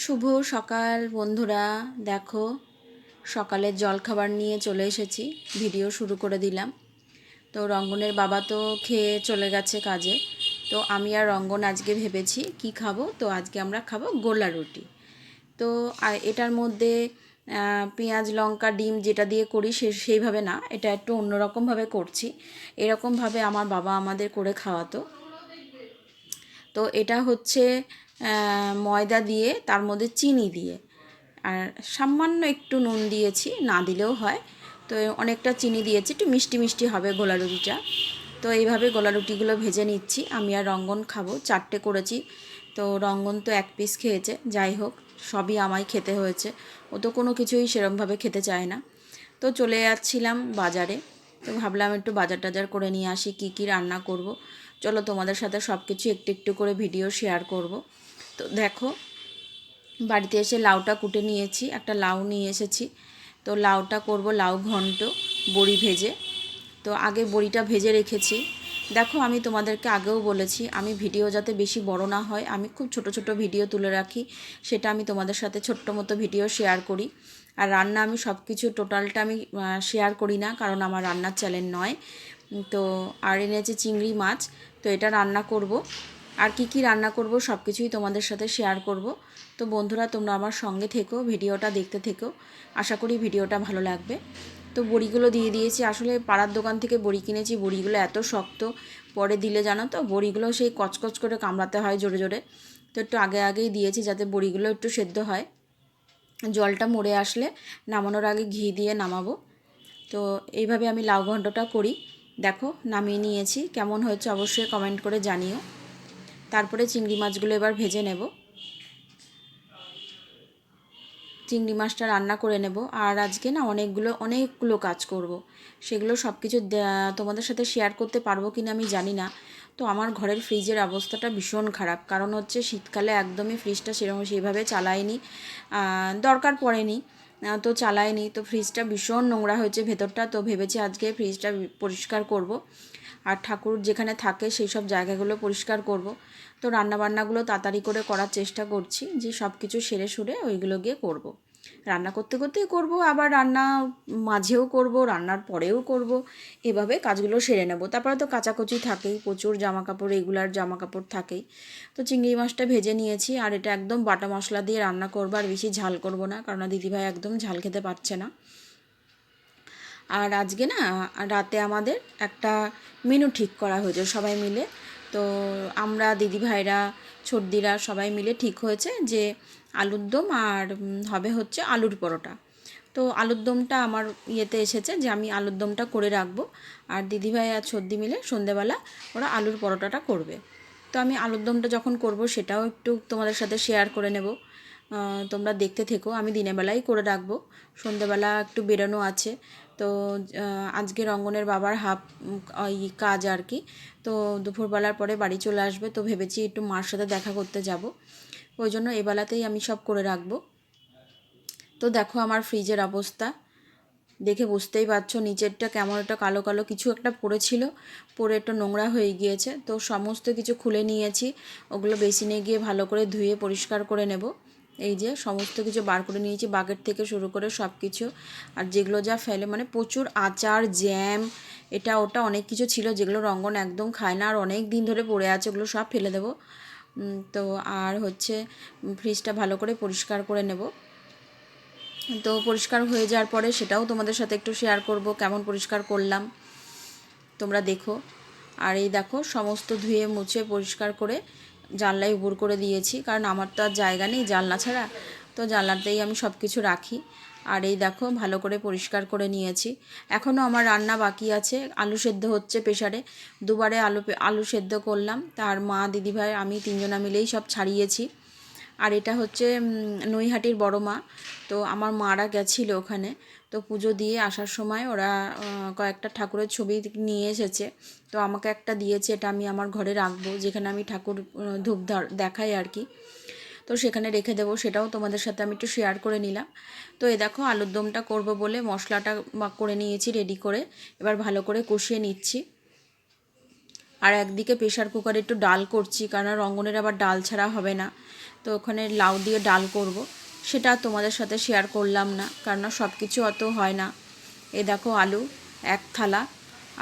শুভ সকাল বন্ধুরা। দেখো, সকালের জলখাবার নিয়ে চলে এসেছি। ভিডিও শুরু করে দিলাম। তো রঙ্গনের বাবা তো খেয়ে চলে গেছে কাজে। তো আমি আর রঙ্গন আজকে ভেবেছি কি খাব? তো আজকে আমরা খাব গোলা রুটি। তো এটার মধ্যে পেঁয়াজ, লঙ্কা, ডিম যেটা দিয়ে করি সে, সেইভাবে না, এটা একটু অন্যরকমভাবে করছি। এরকমভাবে আমার বাবা আমাদের করে খাওয়াতো। তো এটা হচ্ছে ময়দা দিয়ে, তার মধ্যে চিনি দিয়ে। আর সামান্য একটু নুন দিয়েছি, না দিলেও হয়। তো অনেকটা চিনি দিয়েছি, একটু মিষ্টি মিষ্টি হবে গোলা রুটিটা তো এইভাবে গোলা রুটিগুলো ভেজে নিচ্ছি। আমি আর রঙ্গন খাব, চারটে করেছি। তো রঙ্গন তো এক পিস খেয়েছে, যাই হোক, সবই আমায় খেতে হয়েছে। ও তো কোনো কিছুই সেরমভাবে খেতে চায় না। তো চলে যাচ্ছিলাম বাজারে। তো ভাবলাম একটু বাজার টাজার করে নিয়ে আসি, কী কী রান্না করব। চলো তোমাদের সাথে সব কিছু একটু একটু করে ভিডিও শেয়ার করব। তো দেখো, বাড়িতে এসে লাউটা কুটে নিয়েছি, একটা লাউ নিয়ে এসেছি। তো লাউটা করব লাউ ঘন্ট, বড়ি ভেজে। তো আগে বড়িটা ভেজে রেখেছি। দেখো, আমি তোমাদেরকে আগেও বলেছি, আমি ভিডিও যাতে বেশি বড় না হয়, আমি খুব ছোট ছোট ভিডিও তুলে রাখি, সেটা আমি তোমাদের সাথে ছোট্ট মতো ভিডিও শেয়ার করি। আর রান্না আমি সব কিছু টোটালটা আমি শেয়ার করি না, কারণ আমার রান্নার চ্যানেল নয়। তো আর এনেছি চিংড়ি মাছ, তো এটা রান্না করব। আর কি কি রান্না করব সব কিছুই তোমাদের সাথে শেয়ার করব। তো বন্ধুরা, তোমরা আমার সঙ্গে থেকো, ভিডিওটা দেখতে থেকো। আশা করি ভিডিওটা ভালো লাগবে। তো বড়িগুলো দিয়ে দিয়েছি। আসলে পাড়ার দোকান থেকে বড়ি কিনেছি, বড়িগুলো এত শক্ত, পরে দিলে জানো তো, বড়িগুলো সেই কচকচ করে কামড়াতে হয় জোরে জোরে। তো একটু আগে আগেই দিয়েছি যাতে বড়িগুলো একটু সেদ্ধ হয়। জলটা মরে আসলে নামানোর আগে ঘি দিয়ে নামাবো। তো এইভাবে আমি লাউ ঘণ্টটা করি। দেখো, নামিয়ে নিয়েছি। কেমন হয়েছে অবশ্যই কমেন্ট করে জানিও। তারপরে চিংড়ি মাছগুলো এবার ভেজে নেব। চিংড়ি মাছটা রান্না করে নেব। আর আজকে না অনেকগুলো অনেকগুলো কাজ করব। সেগুলো সব কিছু তোমাদের সাথে শেয়ার করতে পারব কি না আমি জানি না। তো আমার ঘরের ফ্রিজের অবস্থাটা ভীষণ খারাপ। কারণ হচ্ছে শীতকালে একদমই ফ্রিজটা সেরকম সেইভাবে চালায়নি দরকার পড়েনি। তো চালায়নি তো ফ্রিজটা ভীষণ নোংরা হয়েছে ভেতরটা। তো ভেবেছি আজকে ফ্রিজটা পরিষ্কার করব। আর ঠাকুর যেখানে থাকে সেই সব জায়গাগুলো পরিষ্কার করব। তো রান্নাবান্নাগুলো তাড়াতাড়ি করে করার চেষ্টা করছি যে সব কিছু সেরে সুরে ওইগুলো গিয়ে করব। রান্না করতে করতেই করব, আবার রান্না মাঝেও করব, রান্নার পরেও করব। এভাবে কাজগুলো সেরে নেব। তারপরে তো কাচাকুচি থাকেই, প্রচুর জামা কাপড় রেগুলার জামা কাপড় থাকেই। তো চিংড়ি মাছটা ভেজে নিয়েছি, আর এটা একদম বাটা মশলা দিয়ে রান্না করব, আর বেশি ঝাল করব না, কারণ দিদিভাই একদম ঝাল খেতে পারছে না। আর আজকে না, রাতে আমাদের একটা মেনু ঠিক করা হয়েছে, সবাই মিলে। তো আমরা দিদিভাইরা, ছোটদিরা সবাই মিলে ঠিক হয়েছে যে আলুর দম আর হবে হচ্ছে আলুর পরোটা। তো আলুর দমটা আমার ইয়েতে এসেছে যে আমি আলুর দমটা করে রাখব আর দিদিভাই আর সর্দি মিলে সন্ধেবেলা ওরা আলুর পরোটাটা করবে। তো আমি আলুর দমটা যখন করব সেটাও একটু তোমাদের সাথে শেয়ার করে নেব। তোমরা দেখতে থেকো, আমি দিনের বেলাই করে রাখব। সন্ধেবেলা একটু বেরোনো আছে। তো আজকে রঙ্গনের বাবার হাফ ওই কাজ আর কি। তো দুপুরবেলার পরে বাড়ি চলে আসবে, তো ভেবেছি একটু মার সাথে দেখা করতে যাব। ওই জন্য এবেলাতেই আমি সব করে রাখব। তো দেখো আমার ফ্রিজের অবস্থা। দেখে বুঝতেই পারছ, নিচেরটা কেমন একটা কালো কালো কিছু একটা পড়েছিল, পরে একটু নোংরা হয়ে গিয়েছে। তো সমস্ত কিছু খুলে নিয়েছি, ওগুলো বেসিনে গিয়ে ভালো করে ধুয়ে পরিষ্কার করে নেব। এই যে সমস্ত কিছু বার করে নিয়েছি বাকেট থেকে শুরু করে সব কিছু আর যেগুলো যা ফেলে মানে প্রচুর আচার জ্যাম এটা ওটা অনেক কিছু ছিল যেগুলো রঙ্গন একদম খায় না। আর অনেক দিন ধরে পড়ে আছে, ওগুলো সব ফেলে দেবো। তো আর হচ্ছে ফ্রিজটা ভালো করে পরিষ্কার করে নেব। তো পরিষ্কার হয়ে যাওয়ার পরে সেটাও তোমাদের সাথে একটু শেয়ার করব, কেমন পরিষ্কার করলাম। তোমরা দেখো। আর এই দেখো, সমস্ত ধুয়ে মুছে পরিষ্কার করে জানলায় উপর করে দিয়েছি, কারণ আমার তো আর জায়গা নেই জানলা ছাড়া। তো জানলাতেই আমি সব কিছু রাখি। আর এই দেখো, ভালো করে পরিষ্কার করে নিয়েছি। এখনও আমার রান্না বাকি আছে, আলু সেদ্ধ হচ্ছে প্রেশারে দুবারে আলু আলু সেদ্ধ করলাম। তার মা, দিদিভাই, আমি তিনজনা মিলেই সব ছাড়িয়েছি। আর এটা হচ্ছে নৈহাটির বড় মা। তো আমার মারা গেছিল ওখানে। তো পুজো দিয়ে আসার সময় ওরা কয়েকটা ঠাকুরের ছবি নিয়ে এসেছে। তো আমাকে একটা দিয়েছে, এটা আমি আমার ঘরে রাখব, যেখানে আমি ঠাকুর ধূপ দেখাই আর কি। তো সেখানে রেখে দেবো, সেটাও তোমাদের সাথে আমি একটু শেয়ার করে নিলাম। তো এ দেখো, আলুর দমটা করব বলে মশলাটা করে নিয়েছি রেডি করে। এবার ভালো করে কষিয়ে নিচ্ছি। আর একদিকে প্রেশার কুকারে একটু ডাল করছি, কারণ রঙ্গনের আবার ডাল ছাড়া হবে না। তো ওখানে লাউ দিয়ে ডাল করব। সেটা তোমাদের সাথে শেয়ার করলাম না কারণ সব কিছু অত হয় না। এ দেখো আলু, এক থালা,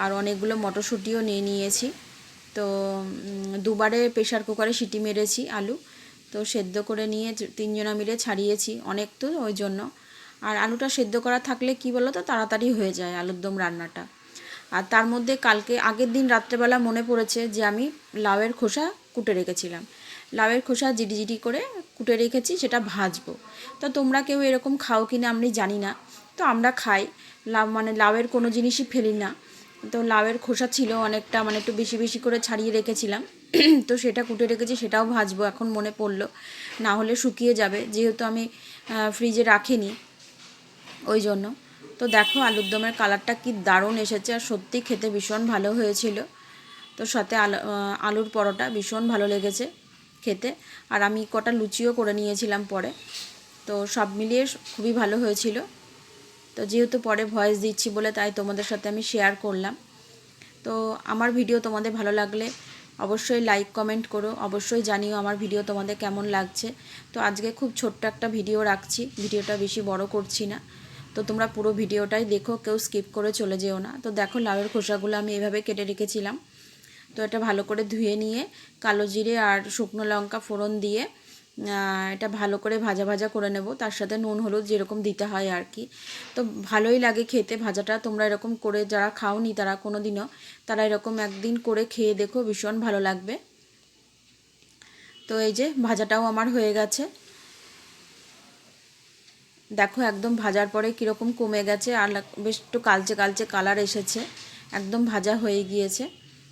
আর অনেকগুলো মটরশুঁটিও নিয়ে নিয়েছি। তো দুবারে প্রেশার কুকারে সিটি মেরেছি আলু। তো সেদ্ধ করে নিয়ে তিনজনা মিলে ছাড়িয়েছি অনেক তো ওই জন্য। আর আলুটা সেদ্ধ করা থাকলে কি বলো তো তাড়াতাড়ি হয়ে যায় আলুর দম রান্নাটা। আর তার মধ্যে কালকে, আগের দিন রাত্রেবেলা মনে পড়েছে যে আমি লাউয়ের খোসা কুটে রেখেছিলাম। লাউয়ের খোসা জিডি জিডি করে কুটে রেখেছি, সেটা ভাজবো। তো তোমরা কেউ এরকম খাও কিনা আমি জানি না। তো আমরা খাই। লাউ মানে লাউয়ের কোনো জিনিসই ফেলি না। তো লাউয়ের খোসা ছিল অনেকটা মানে একটু বেশি বেশি করে ছাড়িয়ে রেখেছিলাম। তো সেটা কুটে রেখেছি, সেটাও ভাজবো, এখন মনে পড়ল। না হলে শুকিয়ে যাবে, যেহেতু আমি ফ্রিজে রাখিনি ওই জন্য। তো দেখো আলুর দমের কালারটা কি দারুণ এসেছে, আর সত্যি খেতে ভীষণ ভালো হয়েছিল। তো সাথে আলু আলুর পরোটা ভীষণ ভালো লেগেছে। খেতে। আর আমি কটা লুচিও করে নিয়েছিলাম পরে। তো সব মিলিয়ে খুবই ভালো হয়েছিল। তো যেহেতু পরে ভয়েস দিচ্ছি বলে তাই তোমাদের সাথে আমি শেয়ার করলাম। তো আমার ভিডিও তোমাদের ভালো লাগলে অবশ্যই লাইক কমেন্ট করো। অবশ্যই জানিও আমার ভিডিও তোমাদের কেমন লাগছে। তো আজকে খুব ছোট্ট একটা ভিডিও রাখছি। ভিডিওটা বেশি বড় করছি না। তো তোমরা পুরো ভিডিওটাই দেখো। কেউ স্কিপ করে চলে যেও না। তো দেখো লাউয়ের খোসাগুলো আমি এভাবে কেটে রেখেছিলাম। তো এটা ভালো করে ধুয়ে নিয়ে কালো জিরে আর শুকনো লঙ্কা ফোড়ন দিয়ে এটা ভালো করে ভাজা ভাজা করে নেব। তার সাথে নুন, হলুদ যেরকম দিতে হয় আর কি। তো ভালোই লাগে খেতে, ভাজাটা তোমরা এরকম করে যারা খাওনি তারা কোনো দিনও তারা এরকম একদিন করে খেয়ে দেখো, ভীষণ ভালো লাগবে। তো এই যে ভাজাটাও আমার হয়ে গেছে। দেখো একদম ভাজার পরে কীরকম কমে গেছে, আর বেশ একটু কালচে কালচে কালার এসেছে। একদম ভাজা হয়ে গিয়েছে।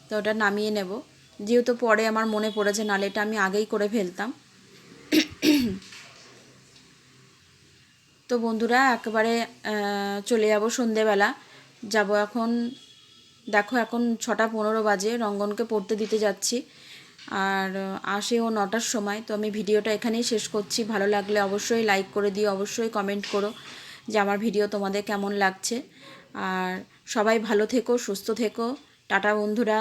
তো ওটা নামিয়ে নেব। যেহেতু পরে আমার মনে পড়েছে, নালে এটা আমি আগেই করে ফেলতাম। তো বন্ধুরা, একেবারে চলে যাব সন্ধেবেলা। যাব এখন, দেখো এখন ছটা পনেরো বাজে, রঙ্গনকে পড়তে দিতে যাচ্ছি। আর আসে ও নটার সময়, তো আমি ভিডিওটা এখানেই শেষ করছি। ভালো লাগলে অবশ্যই লাইক করে দিও, অবশ্যই কমেন্ট করো যে আমার ভিডিও তোমাদের কেমন লাগছে। আর সবাই ভালো থেকো, সুস্থ থেকো। টাটা বন্ধুরা।